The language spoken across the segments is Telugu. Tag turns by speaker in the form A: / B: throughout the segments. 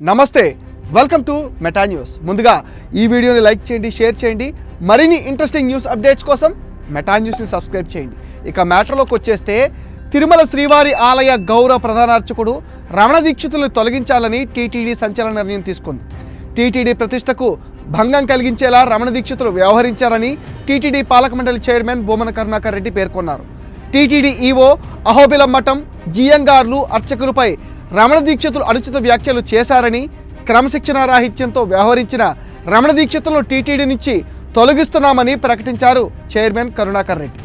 A: నమస్తే వెల్కమ్ టు మెటా న్యూస్ ముందుగా ఈ వీడియోని లైక్ చేయండి షేర్ చేయండి. మరిన్ని ఇంట్రెస్టింగ్ న్యూస్ అప్డేట్స్ కోసం మెటా న్యూస్ని సబ్స్క్రైబ్ చేయండి. ఇక మ్యాటర్లోకి వచ్చేస్తే తిరుమల శ్రీవారి ఆలయ గౌరవ ప్రధానార్చకుడు రమణ దీక్షితులను తొలగించాలని టీటీడీ సంచలన నిర్ణయం తీసుకుంది. టీటీడీ ప్రతిష్టకు భంగం కలిగించేలా రమణ దీక్షితులు వ్యవహరించారని టీటీడీ పాలక మండలి చైర్మన్ బొమ్మన కరుణాకర్ రెడ్డి పేర్కొన్నారు. టీటీడీ ఈవో అహోబిలం మఠం జియంగార్లు అర్చకులపై రమణ దీక్షితులు అనుచిత వ్యాఖ్యలు చేశారని క్రమశిక్షణ రాహిత్యంతో వ్యవహరించిన రమణ దీక్షితులను టీటీడీ నుంచి తొలగిస్తున్నామని ప్రకటించారు చైర్మన్ కరుణాకర్ రెడ్డి.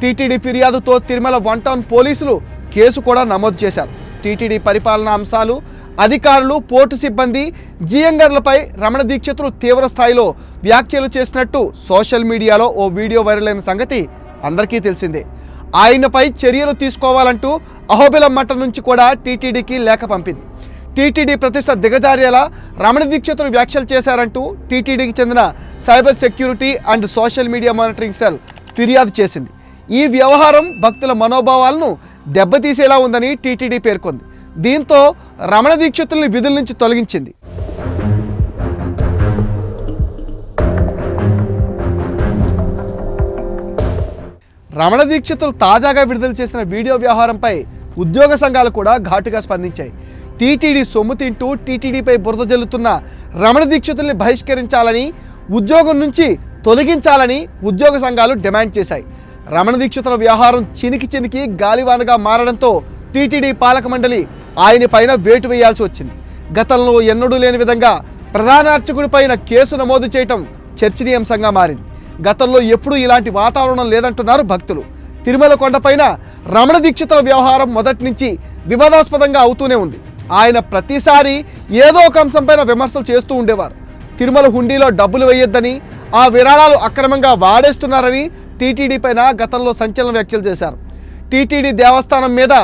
A: టీటీడీ ఫిర్యాదుతో తిరుమల వన్ టౌన్ పోలీసులు కేసు కూడా నమోదు చేశారు. టీటీడీ పరిపాలనా అంశాలు అధికారులు పోర్టు సిబ్బంది జియంగర్లపై రమణ దీక్షితులు తీవ్ర స్థాయిలో వ్యాఖ్యలు చేసినట్టు సోషల్ మీడియాలో ఓ వీడియో వైరల్ అయిన సంగతి అందరికీ తెలిసిందే. ఆయనపై చర్యలు తీసుకోవాలంటూ అహోబిలం మఠం నుంచి కూడా టీటీడీకి లేఖ పంపింది. టీటీడీ ప్రతిష్ట దిగజారేలా రమణ దీక్షితులు వ్యాఖ్యలు చేశారంటూ టీటీడీకి చెందిన cyber security and social media monitoring cell ఫిర్యాదు చేసింది. ఈ వ్యవహారం భక్తుల మనోభావాలను దెబ్బతీసేలా ఉందని టీటీడీ పేర్కొంది. దీంతో రమణ దీక్షితుల్ని విధుల నుంచి తొలగించింది. రమణ దీక్షితులు తాజాగా విడుదల చేసిన వీడియో వ్యవహారంపై ఉద్యోగ సంఘాలు కూడా ఘాటుగా స్పందించాయి. టీటీడీ సొమ్ము తింటూ టీటీడీపై బురద జల్లుతున్న రమణ దీక్షితుల్ని బహిష్కరించాలని ఉద్యోగం నుంచి తొలగించాలని ఉద్యోగ సంఘాలు డిమాండ్ చేశాయి. రమణ దీక్షితుల వ్యవహారం చినికి చినికి గాలివానగా మారడంతో టీటీడీ పాలక మండలి ఆయన పైన వేటు వేయాల్సి వచ్చింది. గతంలో ఎన్నడూ లేని విధంగా ప్రధాన అర్చకుడి పైన కేసు నమోదు చేయటం చర్చనీయాంశంగా మారింది. గతంలో ఎప్పుడూ ఇలాంటి వాతావరణం లేదంటున్నారు భక్తులు. తిరుమల కొండపైన రమణ దీక్షితుల వ్యవహారం మొదటి నుంచి వివాదాస్పదంగా అవుతూనే ఉంది. ఆయన ప్రతిసారి ఏదో ఒక అంశంపైన విమర్శలు చేస్తూ ఉండేవారు. తిరుమల హుండీలో డబ్బులు వేయొద్దని ఆ విరాళాలు అక్రమంగా వాడేస్తున్నారని టీటీడీ పైన గతంలో సంచలన వ్యాఖ్యలు చేశారు. టీటీడీ దేవస్థానం మీద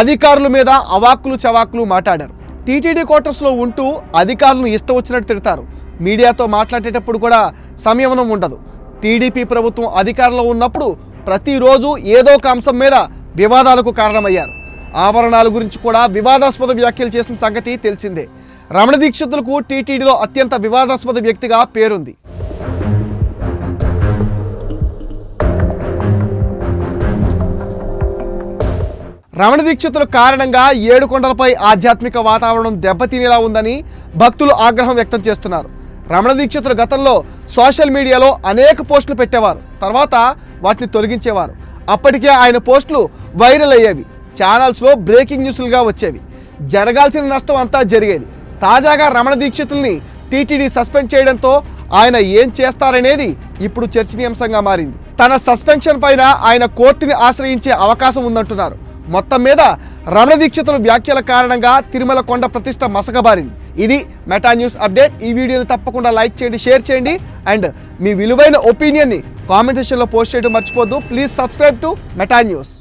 A: అధికారుల మీద అవాక్కులు చవాకులు మాట్లాడారు. టీటీడీ క్వార్టర్స్లో ఉంటూ అధికారులను ఇష్టం వచ్చినట్టు తిడతారు. మీడియాతో మాట్లాడేటప్పుడు కూడా సంయమనం ఉండదు. టీడీపీ ప్రభుత్వం అధికారంలో ఉన్నప్పుడు ప్రతిరోజు ఏదో ఒక అంశం మీద వివాదాలకు కారణమయ్యారు. ఆభరణాల గురించి కూడా వివాదాస్పద వ్యాఖ్యలు చేసిన సంగతి తెలిసిందే. రమణ దీక్షితులకు టీటీడీలో అత్యంత వివాదాస్పద వ్యక్తిగా పేరుంది. రమణ దీక్షితుల కారణంగా ఏడుకొండలపై ఆధ్యాత్మిక వాతావరణం దెబ్బతినేలా ఉందని భక్తులు ఆగ్రహం వ్యక్తం చేస్తున్నారు. రమణ దీక్షితులు గతంలో సోషల్ మీడియాలో అనేక పోస్టులు పెట్టేవారు. తర్వాత వాటిని తొలగించేవారు. అప్పటికే ఆయన పోస్టులు వైరల్ అయ్యేవి. ఛానల్స్లో బ్రేకింగ్ న్యూస్లుగా వచ్చేవి. జరగాల్సిన నష్టం అంతా జరిగేది. తాజాగా రమణ దీక్షితుల్ని టీటీడీ సస్పెండ్ చేయడంతో ఆయన ఏం చేస్తారనేది ఇప్పుడు చర్చనీయాంశంగా మారింది. తన సస్పెన్షన్ పైన ఆయన కోర్టుని ఆశ్రయించే అవకాశం ఉందంటున్నారు. మొత్తం మీద రమణ దీక్షితుల వ్యాఖ్యల కారణంగా తిరుమల కొండ ప్రతిష్ట మసకబారింది. ఇది మెటా న్యూస్ అప్డేట్. ఈ వీడియోని తప్పకుండా లైక్ చేయండి షేర్ చేయండి. అండ్ మీ విలువైన ఒపీనియన్ని కామెంట్ సెక్షన్లో పోస్ట్ చేయడం మర్చిపోద్దు please subscribe to Meta news.